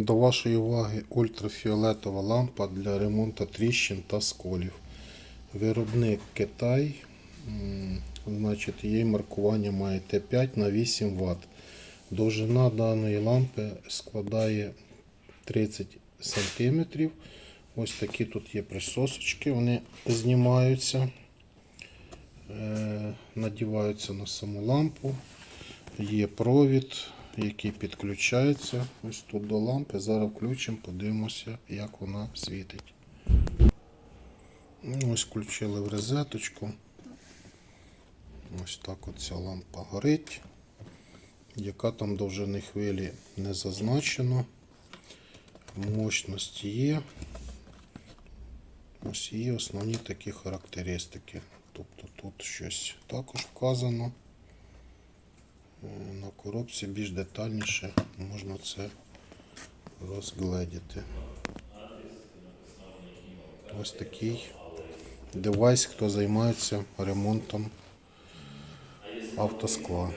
До вашої уваги ультрафіолетова лампа для ремонту тріщин та сколів. Виробник Китай. Значить, її маркування має Т5 на 8 Вт. Довжина даної лампи складає 30 см. Ось такі тут є присосочки, вони знімаються, е, надіваються на саму лампу. Є провід, який підключається ось тут до лампи. Зараз включимо, подивимося, як вона світить. Ну, Ось включили в розеточку. Ось так от ця лампа горить. Яка там довжини хвилі не зазначено. Мощності є. Ось є основні такі характеристики. Тобто тут щось також вказано. Коробці більш детальніше можна це розгледіти. Ось такий девайс, хто займається ремонтом автоскла.